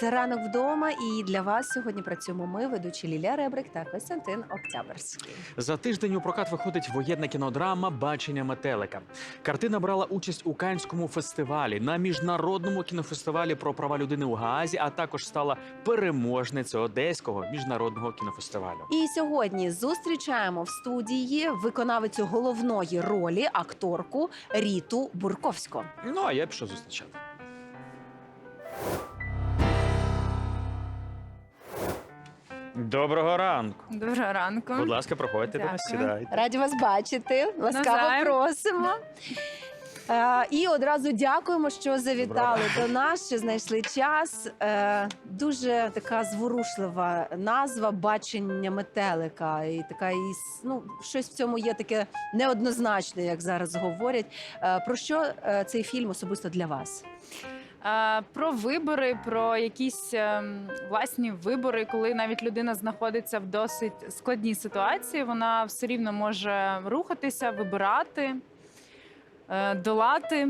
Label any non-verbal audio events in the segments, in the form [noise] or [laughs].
Це ранок вдома, і для вас сьогодні працюємо ми, ведучі Лілія Ребрик та Костянтин Октябрьський. За тиждень у прокат виходить воєнна кінодрама Бачення метелика. Картина брала участь у Канському фестивалі на міжнародному кінофестивалі про права людини у Гаазі, а також стала переможницею Одеського міжнародного кінофестивалю. І сьогодні зустрічаємо в студії виконавицю головної ролі акторку Ріту Бурковську. Ну а я пішов зустрічати. Доброго ранку. Доброго ранку. Будь ласка, проходьте до нас, Дякую. сідайте. Раді вас бачити. Ласкаво Навзаєм. просимо. [laughs] Е, і одразу дякуємо, що завітали до нас, що знайшли час. Е, дуже така зворушлива назва бачення метелика. І така і с- ну, щось в цьому є таке неоднозначне, як зараз говорять. Е, про що е, цей фільм особисто для вас? Е, Про вибори, про якісь ем, власні вибори, коли навіть людина знаходиться в досить складній ситуації, вона все рівно може рухатися, вибирати, е, долати.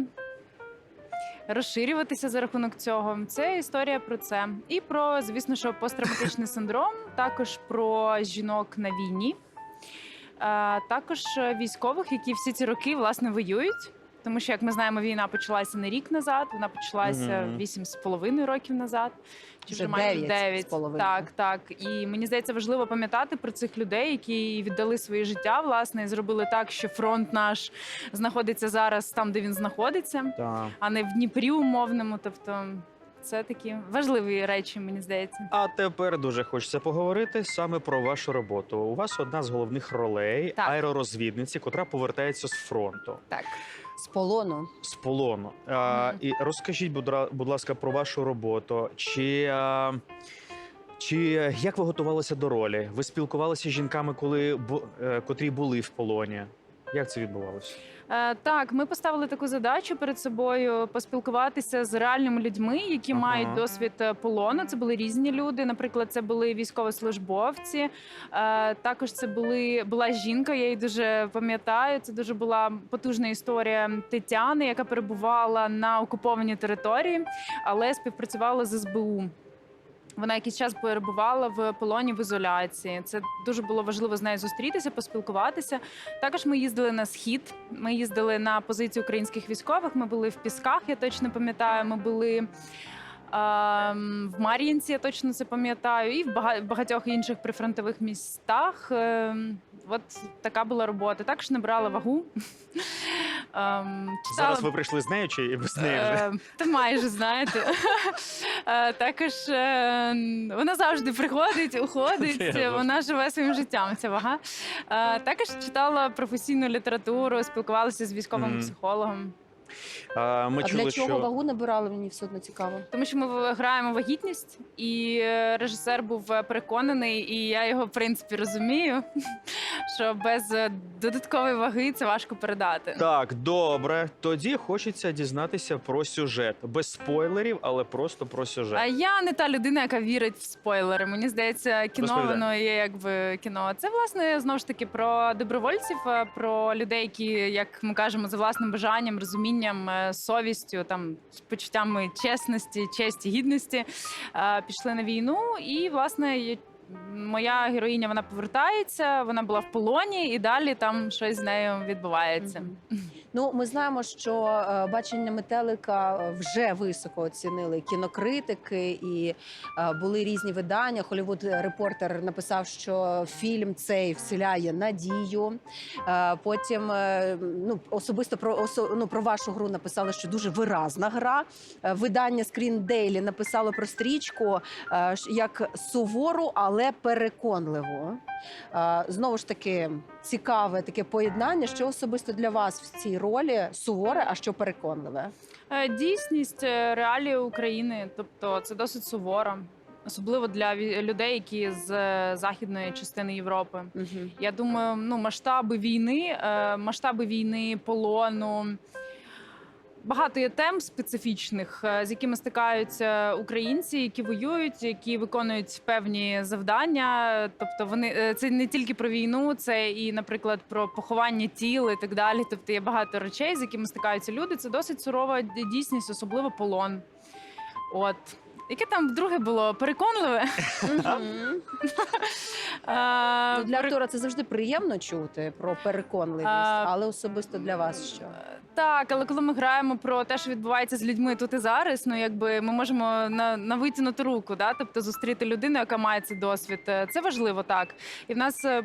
Розширюватися за рахунок цього. Це історія про це. І про, звісно, що посттравматичний [laughs] синдром, також про жінок на війні, е, також військових, які всі ці роки власне воюють. Тому що, як ми знаємо, війна почалася не рік назад, вона почалася вісім з половиною років назад. Чи Вже майже дев'ять. Так, так. І мені здається, важливо пам'ятати про цих людей, які віддали своє життя, власне, і зробили так, що фронт наш знаходиться зараз там, де він знаходиться, Так. а не в Дніпрі умовному. Тобто, це такі важливі речі, мені здається. А тепер дуже хочеться поговорити саме про вашу роботу. У вас одна з головних ролей Так. аеророзвідниці, котра повертається з фронту, Так. З полону. з полону. А, і розкажіть, будь, ра- будь ласка, про вашу роботу. Чи, а, чи як ви готувалися до ролі? Ви спілкувалися з жінками, коли бу- е, котрі були в полоні? Як це відбувалося? Е, так, ми поставили таку задачу перед собою поспілкуватися з реальними людьми, які Ага. мають досвід е, полону. Це були різні люди. Наприклад, це були військовослужбовці. Е, також це були була жінка. Я її дуже пам'ятаю. Це дуже була потужна історія Тетяни, яка перебувала на окупованій території, але співпрацювала з СБУ. Вона якийсь час перебувала в полоні в ізоляції. Це дуже було важливо з нею зустрітися, поспілкуватися. Також ми їздили на схід. Ми їздили на позиції українських військових. Ми були в Пісках, я точно пам'ятаю. Ми були ем, в Мар'їнці, я точно це пам'ятаю, і в багатьох інших прифронтових містах. Ем, От така була робота. Також набрала вагу. Ем, читала- Зараз ви прийшли з нею чи без неї вже? Е, Та майже знаєте. [laughs] Е, Також е, вона завжди приходить, уходить. Я Вона живе своїм життям. Ця вага. Е, Також читала професійну літературу, спілкувалася з військовим Мгм. психологом. А, ми а чули, для чого що вагу набирали? Мені все одно цікаво. Тому що ми граємо вагітність, і е, режисер був е, переконаний, і я його в принципі розумію, [laughs] що без е, додаткової ваги це важко передати. Так, добре. Тоді хочеться дізнатися про сюжет. Без спойлерів, але просто про сюжет. А я не та людина, яка вірить в спойлери. Мені здається, кіно воно є якби кіно. Це власне знову ж таки про добровольців, про людей, які, як ми кажемо, за власним бажанням, розумінням, е, совістю, там з почуттями чесності, честі, гідності е, пішли на війну. І власне моя героїня вона повертається. Вона була в полоні, і далі там щось з нею відбувається. Ну, ми знаємо, що е, бачення метелика вже високо оцінили кінокритики, і е, були різні видання. Холівуд репортер написав, що фільм цей вселяє надію. Е, потім е, ну особисто про осо, ну, про вашу гру написали, що дуже виразна гра. Е, видання Screen Daily написало про стрічку е, як сувору, але переконливу. Е, Знову ж таки, цікаве таке поєднання, що особисто для вас в цій ролі суворе, а що переконливе. Е, Дійсність е, реалії України, тобто це досить суворо, особливо для людей, які з е, західної частини Європи. Угу. Я думаю, ну масштаби війни, масштаби війни, полону. Багато є тем специфічних, е, з якими стикаються українці, які воюють, які виконують певні завдання. Тобто, вони е, це не тільки про війну, це і, наприклад, про поховання тіл і так далі. Тобто є багато речей, з якими стикаються люди. Це досить сурова дійсність, особливо полон. От Яке там друге було? Переконливе? [laughs] Е, Для актора це завжди приємно чути про переконливість, але особисто для вас що? Так, але коли ми граємо про те, що відбувається з людьми тут і зараз, ну якби ми можемо на, на витягнути руку, да? тобто зустріти людину, яка має цей досвід. Е, Це важливо так. І в нас е,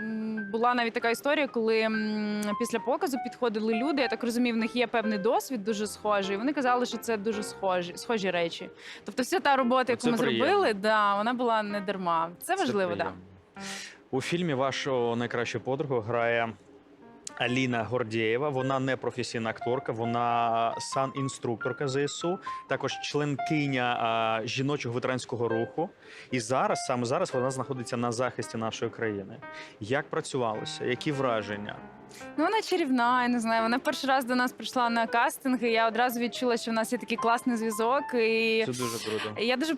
м, була навіть така історія, коли м, після показу підходили люди. Я так розумію, в них є певний досвід дуже схожий. і Вони казали, що це дуже схожі, схожі речі. Тобто, вся та робота, яку Це ми приємно. зробили, да, вона була не дарма. Це важливо, так. Да. У фільмі вашу найкращу подругу грає Аліна Гордєєва. Вона не професійна акторка, вона сан-інструкторка ЗСУ, також членкиня а, жіночого ветеранського руху. І зараз, саме зараз, вона знаходиться на захисті нашої країни. Як працювалося? Які враження? Ну, вона чарівна, я не знаю. Вона перший раз до нас прийшла на кастинг, і я одразу відчула, що в нас є такий класний зв'язок. І Це дуже круто. я дуже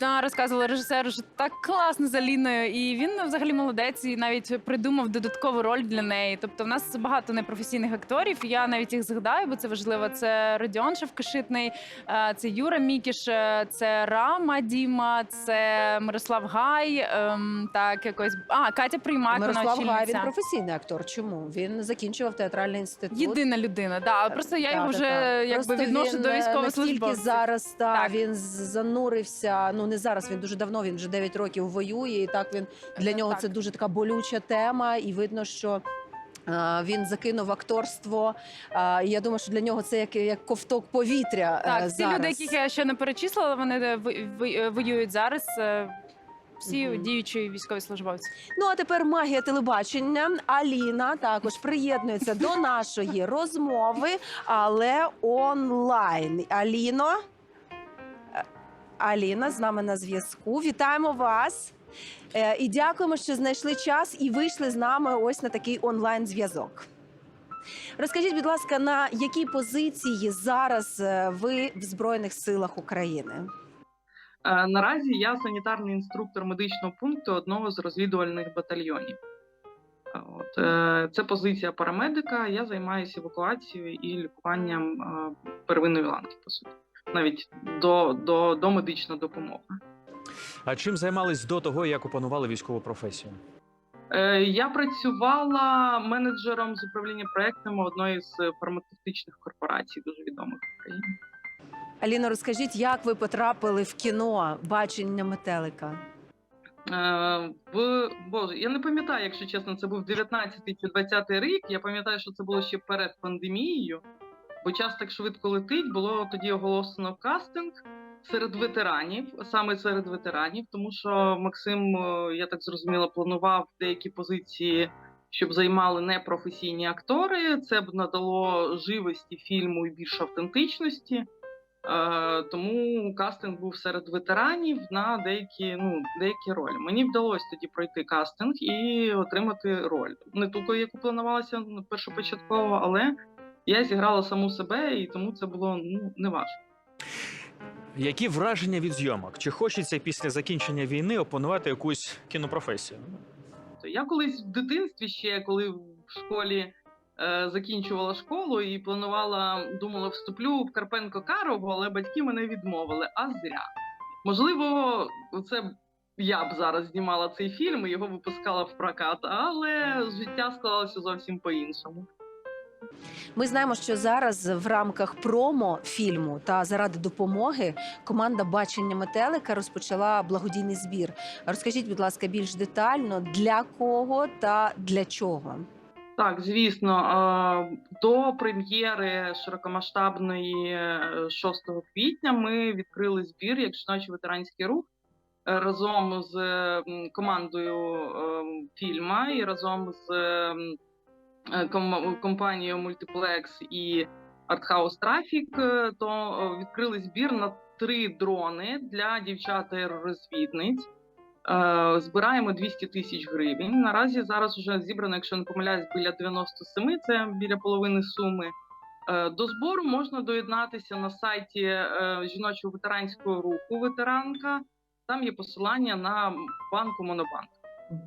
да, розказувала режисеру, що так класно з Аліною. І він взагалі молодець і навіть придумав додаткову роль для неї. Тобто, в нас багато непрофесійних акторів. Я навіть їх згадаю, бо це важливо. Це Родіон Шевкашитний, е, це Юра Мікіш, е, це Рама Діма, це Мирослав Гай. ем, Так, якось а Катя Приймак, вона Мирослав Гай, він професійний актор. Чому? Він закінчував театральний інститут. Єдина людина, да. Просто я його вже якби відношу до е, військовослужбовців. зараз та Так. він занурився. Ну не зараз. Він дуже давно. Він вже 9 років воює. І так він для Е, нього так. це дуже така болюча тема, і видно, що. е, Він закинув акторство. Е, і Я думаю, що для нього це як, як ковток повітря. Так, всі зараз. люди, яких я ще не перечислила, вони воюють зараз. Всі Мгм. діючі військові службовці. Ну а тепер магія телебачення. Аліна також приєднується до нашої розмови, але онлайн. Аліно. Аліна з нами на зв'язку. Вітаємо вас. Е, І дякуємо, що знайшли час і вийшли з нами ось на такий онлайн зв'язок. Розкажіть, будь ласка, на якій позиції зараз е, ви в Збройних силах України? Е, Наразі я санітарний інструктор медичного пункту одного з розвідувальних батальйонів. От, це позиція парамедика. Я займаюся евакуацією і лікуванням первинної ланки, по суті, навіть до, до, до медичної допомоги. А чим займались до того, як опанували військову професію? Е, Я працювала менеджером з управління проектами одної з фармацевтичних корпорацій, дуже відомих в Україні. Аліно, розкажіть, як ви потрапили в кіно бачення метелика? Е, в Боже, я не пам'ятаю, якщо чесно, це був 19 чи 20 рік. Я пам'ятаю, що це було ще перед пандемією, бо час так швидко летить. Було тоді оголошено кастинг серед ветеранів, саме серед ветеранів, тому що Максим, е, я так зрозуміла, планував деякі позиції, щоб займали непрофесійні актори. Це б надало живості фільму і більш автентичності. Е, тому кастинг був серед ветеранів на деякі, ну, деякі ролі. Мені вдалося тоді пройти кастинг і отримати роль. Не ту, яку планувалася ну, першопочатково, але я зіграла саму себе, і тому це було ну, неважко. Які враження від зйомок? Чи хочеться після закінчення війни опанувати якусь кінопрофесію? Я колись в дитинстві ще, коли в школі е, закінчувала школу і планувала, думала, вступлю в Карпенко Карову, але батьки мене відмовили. А зря. Можливо, це я б зараз знімала цей фільм і його випускала в прокат, але життя склалося зовсім по-іншому. Ми знаємо, що зараз в рамках промо фільму та заради допомоги команда бачення метелика розпочала благодійний збір. Розкажіть, будь ласка, більш детально для кого та для чого? Так, звісно, е, до прем'єри широкомасштабної е, 6 квітня ми відкрили збір як жіночий ветеранський рух е, разом з командою е, фільма і разом з ем, е, компанією Multiplex і Arthouse Traffic, е, то е, відкрили збір на три дрони для дівчат аеророзвідниць. Е, Збираємо 200 тисяч гривень. Наразі зараз вже зібрано, якщо не помиляюсь, біля 97, це біля половини суми. Е, До збору можна доєднатися на сайті е, жіночого ветеранського руху ветеранка. Там є посилання на банку Монобанк.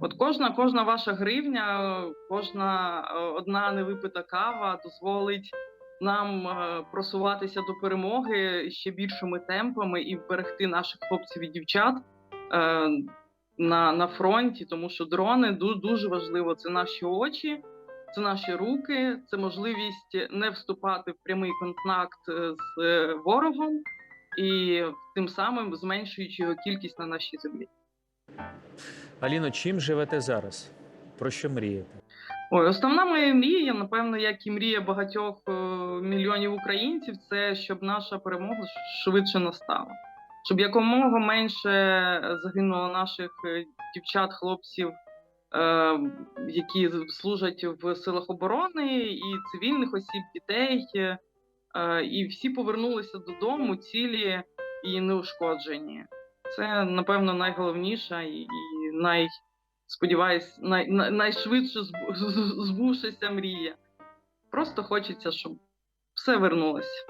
От кожна, кожна ваша гривня, кожна е, одна невипита кава дозволить нам е, просуватися до перемоги ще більшими темпами і вберегти наших хлопців і дівчат е, на, на фронті, тому що дрони дуже важливо. Це наші очі, це наші руки, це можливість не вступати в прямий контакт з ворогом і тим самим зменшуючи його кількість на нашій землі. Аліно, чим живете зараз? Про що мрієте? Ой, основна моя мрія, напевно, як і мрія багатьох е, мільйонів українців, це щоб наша перемога швидше настала. Щоб якомога менше загинуло наших е, дівчат, хлопців, е, які служать в силах оборони, і цивільних осіб, дітей, і всі повернулися додому цілі і неушкоджені. Це, напевно, найголовніша і най, сподіваюсь, най, най, найшвидше збувшися мрія. Просто хочеться, щоб все вернулося.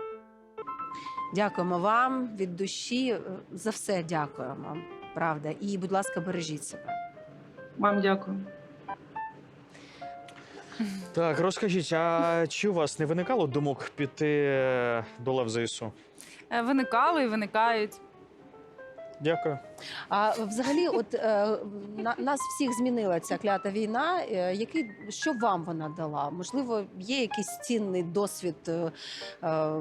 Дякуємо вам від душі. За все дякуємо. Правда. І, будь ласка, бережіть себе. Вам дякую. Так, розкажіть, а чи у вас не виникало думок піти е, до лав ЗСУ? Е, Виникали і виникають. Дякую. А взагалі, от е, на, нас всіх змінила ця клята війна. Е, який що вам вона дала? Можливо, є якийсь цінний досвід е, е,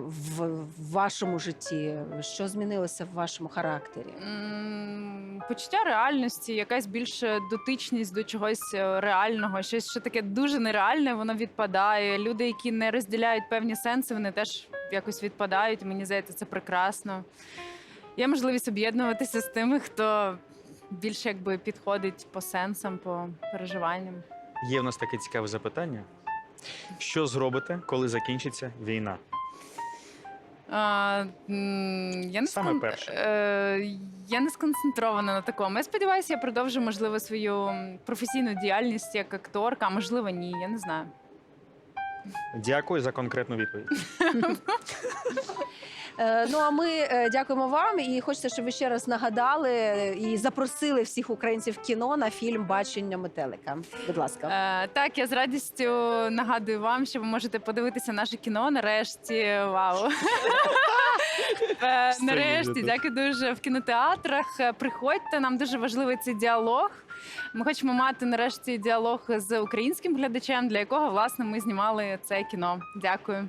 в, в вашому житті? Що змінилося в вашому характері? М, Почуття реальності, якась більше дотичність до чогось е, реального, щось що таке дуже нереальне, воно відпадає. Люди, які не розділяють певні сенси, вони теж якось відпадають. Мені здається, це прекрасно. Є можливість об'єднуватися з тими, хто більше якби підходить по сенсам, по переживанням. Є в нас таке цікаве запитання. Що зробите, коли закінчиться війна? А, м, я, не Саме скон- перше. Е, я не сконцентрована на такому. Я сподіваюся, я продовжу, можливо, свою професійну діяльність як акторка, а можливо, ні, я не знаю. Дякую за конкретну відповідь. [laughs] Е, ну а ми е, дякуємо вам і хочеться, щоб ви ще раз нагадали і запросили всіх українців в кіно на фільм Бачення метелика. Будь ласка. Е, так, я з радістю нагадую вам, що ви можете подивитися наше кіно. Нарешті, вау. [laughs] Нарешті, дякую дуже в кінотеатрах. Приходьте, нам дуже важливий цей діалог. Ми хочемо мати нарешті діалог з українським глядачем, для якого власне ми знімали це кіно. Дякую.